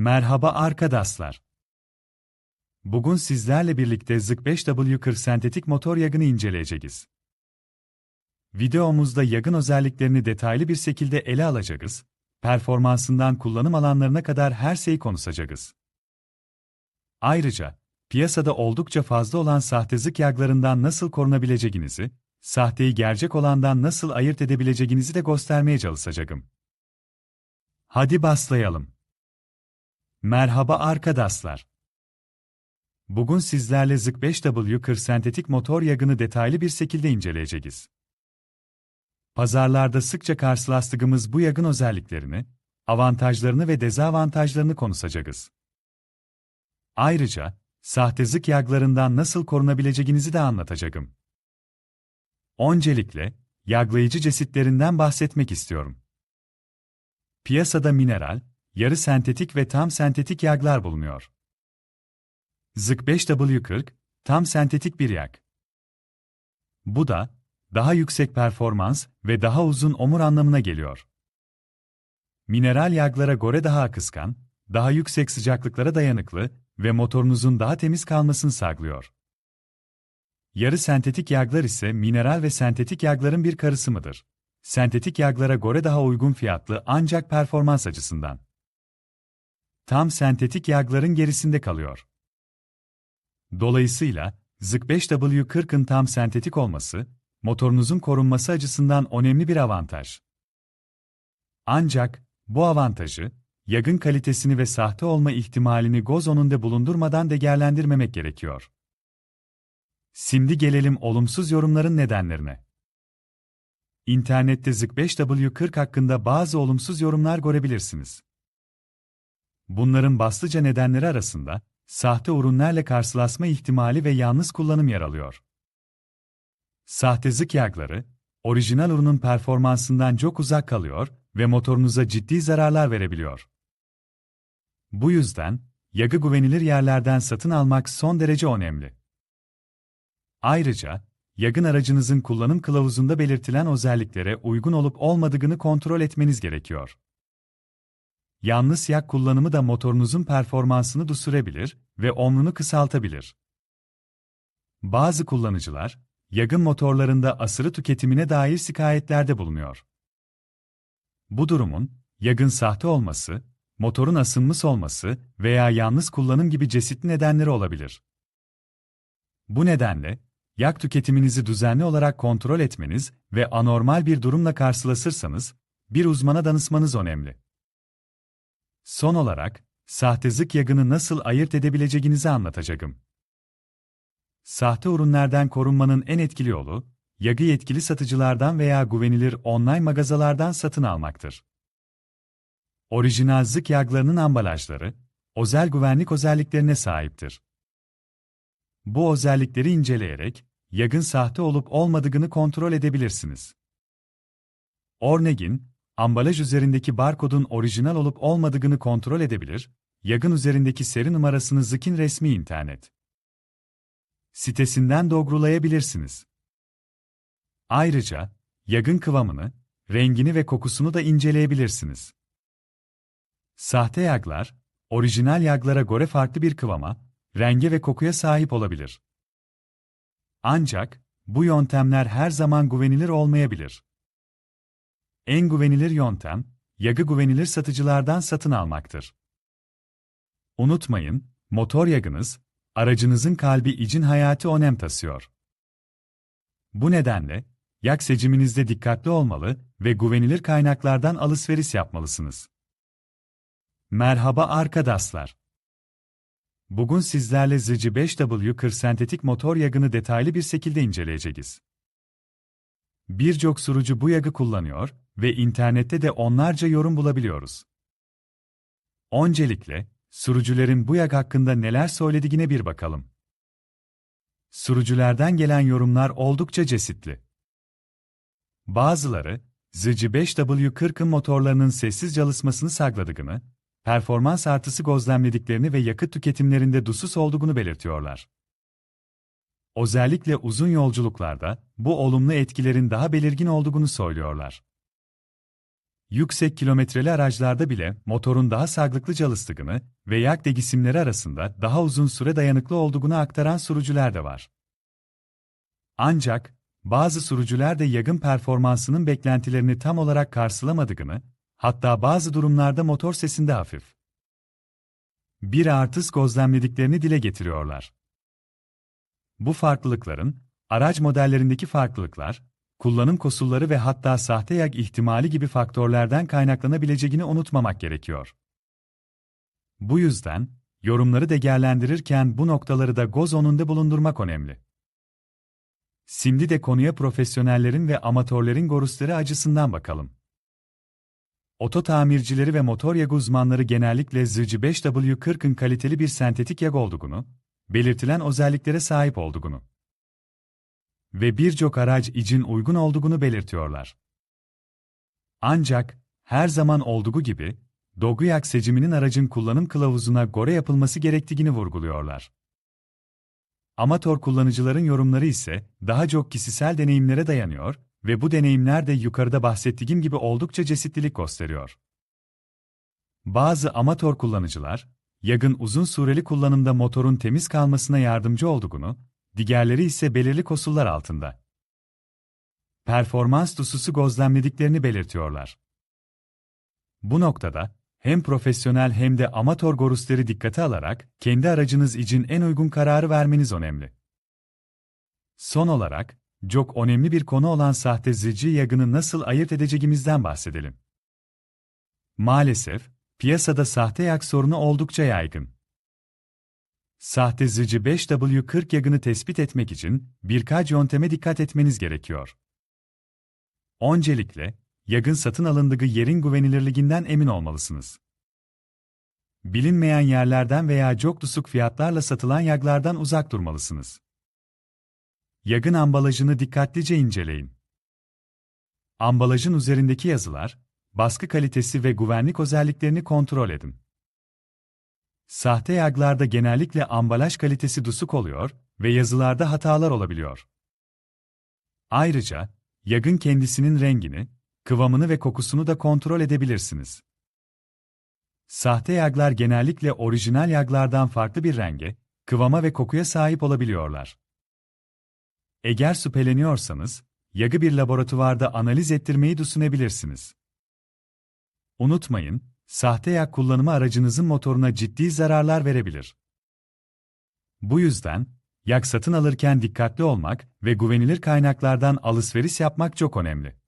Merhaba arkadaşlar. Bugün sizlerle birlikte Zık 5W40 sentetik motor yagını inceleyeceğiz. Videomuzda yagın özelliklerini detaylı bir şekilde ele alacağız, performansından kullanım alanlarına kadar her şeyi konuşacağız. Ayrıca, piyasada oldukça fazla olan sahte zık yaglarından nasıl korunabileceğinizi, sahteyi gerçek olandan nasıl ayırt edebileceğinizi de göstermeye çalışacağım. Hadi başlayalım. Merhaba arkadaşlar. Bugün sizlerle Zık 5W40 sentetik motor yagını detaylı bir şekilde inceleyeceğiz. Pazarlarda sıkça karşılaştığımız bu yagın özelliklerini, avantajlarını ve dezavantajlarını konuşacağız. Ayrıca, sahte zık yaglarından nasıl korunabileceğinizi de anlatacağım. Öncelikle, yaglayıcı cesitlerinden bahsetmek istiyorum. Piyasada mineral, yarı sentetik ve tam sentetik yaglar bulunuyor. Zık 5W40, tam sentetik bir yag. Bu da, daha yüksek performans ve daha uzun omur anlamına geliyor. Mineral yaglara göre daha akıskan, daha yüksek sıcaklıklara dayanıklı ve motorunuzun daha temiz kalmasını sağlıyor. Yarı sentetik yaglar ise mineral ve sentetik yagların bir karışımıdır. Sentetik yaglara göre daha uygun fiyatlı ancak performans açısından tam sentetik yagların gerisinde kalıyor. Dolayısıyla, Zık 5W40'ın tam sentetik olması, motorunuzun korunması açısından önemli bir avantaj. Ancak, bu avantajı, yagın kalitesini ve sahte olma ihtimalini göz önünde bulundurmadan değerlendirmemek gerekiyor. Şimdi gelelim olumsuz yorumların nedenlerine. İnternette Zık 5W40 hakkında bazı olumsuz yorumlar görebilirsiniz. Bunların başlıca nedenleri arasında, sahte ürünlerle karşılaşma ihtimali ve yalnız kullanım yer alıyor. Sahte zık yagları, orijinal ürünün performansından çok uzak kalıyor ve motorunuza ciddi zararlar verebiliyor. Bu yüzden, yagı güvenilir yerlerden satın almak son derece önemli. Ayrıca, yagın aracınızın kullanım kılavuzunda belirtilen özelliklere uygun olup olmadığını kontrol etmeniz gerekiyor. Yanlış yak kullanımı da motorunuzun performansını düşürebilir ve omrunu kısaltabilir. Bazı kullanıcılar, yagın motorlarında asırı tüketimine dair şikayetlerde bulunuyor. Bu durumun, yagın sahte olması, motorun asılmış olması veya yalnız kullanım gibi çeşitli nedenleri olabilir. Bu nedenle, yak tüketiminizi düzenli olarak kontrol etmeniz ve anormal bir durumla karşılaşırsanız, bir uzmana danışmanız önemli. Son olarak, sahte zık yagını nasıl ayırt edebileceğinizi anlatacağım. Sahte ürünlerden korunmanın en etkili yolu, yagı yetkili satıcılardan veya güvenilir online mağazalardan satın almaktır. Orijinal zık yaglarının ambalajları, özel güvenlik özelliklerine sahiptir. Bu özellikleri inceleyerek, yagın sahte olup olmadığını kontrol edebilirsiniz. Örneğin, ambalaj üzerindeki barkodun orijinal olup olmadığını kontrol edebilir, yagın üzerindeki seri numarasını Zık'in resmi internet sitesinden doğrulayabilirsiniz. Ayrıca, yagın kıvamını, rengini ve kokusunu da inceleyebilirsiniz. Sahte yaglar, orijinal yaglara göre farklı bir kıvama, renge ve kokuya sahip olabilir. Ancak, bu yöntemler her zaman güvenilir olmayabilir. En güvenilir yöntem, yagı güvenilir satıcılardan satın almaktır. Unutmayın, motor yagınız, aracınızın kalbi için hayati önem taşıyor. Bu nedenle, yak seçiminizde dikkatli olmalı ve güvenilir kaynaklardan alışveriş yapmalısınız. Merhaba arkadaşlar. Bugün sizlerle Zıcı 5W40 sentetik motor yagını detaylı bir şekilde inceleyeceğiz. Birçok sürücü bu yagı kullanıyor ve internette de onlarca yorum bulabiliyoruz. Öncelikle, sürücülerin bu yag hakkında neler söylediğine bir bakalım. Sürücülerden gelen yorumlar oldukça cesitli. Bazıları, Zıcı 5W40'ın motorlarının sessiz çalışmasını sakladığını, performans artısı gözlemlediklerini ve yakıt tüketimlerinde dusuz olduğunu belirtiyorlar. Özellikle uzun yolculuklarda bu olumlu etkilerin daha belirgin olduğunu söylüyorlar. yüksek kilometreli araçlarda bile motorun daha sağlıklı çalıştığını ve yak değişimleri arasında daha uzun süre dayanıklı olduğunu aktaran sürücüler de var. Ancak, bazı sürücüler de yagın performansının beklentilerini tam olarak karşılamadığını, hatta bazı durumlarda motor sesinde hafif bir artıs gözlemlediklerini dile getiriyorlar. Bu farklılıkların, araç modellerindeki farklılıklar, kullanım koşulları ve hatta sahte yag ihtimali gibi faktörlerden kaynaklanabileceğini unutmamak gerekiyor. Bu yüzden, yorumları değerlendirirken bu noktaları da göz önünde bulundurmak önemli. Şimdi de konuya profesyonellerin ve amatörlerin görüşleri açısından bakalım. Oto tamircileri ve motor yag uzmanları genellikle ZC5W40'ın kaliteli bir sentetik yag olduğunu, belirtilen özelliklere sahip olduğunu ve birçok araç için uygun olduğunu belirtiyorlar. Ancak, her zaman olduğu gibi, dogu yak seçiminin aracın kullanım kılavuzuna göre yapılması gerektiğini vurguluyorlar. Amatör kullanıcıların yorumları ise daha çok kişisel deneyimlere dayanıyor ve bu deneyimler de yukarıda bahsettiğim gibi oldukça çeşitlilik gösteriyor. Bazı amatör kullanıcılar, yagın uzun süreli kullanımda motorun temiz kalmasına yardımcı olduğunu, diğerleri ise belirli koşullar altında performans dususu gözlemlediklerini belirtiyorlar. Bu noktada, hem profesyonel hem de amatör görüşleri dikkate alarak, kendi aracınız için en uygun kararı vermeniz önemli. Son olarak, çok önemli bir konu olan sahte zici yagını nasıl ayırt edeceğimizden bahsedelim. Maalesef, piyasada sahte yak sorunu oldukça yaygın. Sahte zici 5W40 yagını tespit etmek için birkaç yönteme dikkat etmeniz gerekiyor. Öncelikle, yagın satın alındığı yerin güvenilirliğinden emin olmalısınız. Bilinmeyen yerlerden veya çok düşük fiyatlarla satılan yaglardan uzak durmalısınız. Yagın ambalajını dikkatlice inceleyin. Ambalajın üzerindeki yazılar, baskı kalitesi ve güvenlik özelliklerini kontrol edin. Sahte yaglarda genellikle ambalaj kalitesi düşük oluyor ve yazılarda hatalar olabiliyor. Ayrıca, yagın kendisinin rengini, kıvamını ve kokusunu da kontrol edebilirsiniz. Sahte yaglar genellikle orijinal yaglardan farklı bir renge, kıvama ve kokuya sahip olabiliyorlar. Eğer şüpheleniyorsanız, yagı bir laboratuvarda analiz ettirmeyi düşünebilirsiniz. Unutmayın, sahte yag kullanımı aracınızın motoruna ciddi zararlar verebilir. Bu yüzden, yag satın alırken dikkatli olmak ve güvenilir kaynaklardan alışveriş yapmak çok önemli.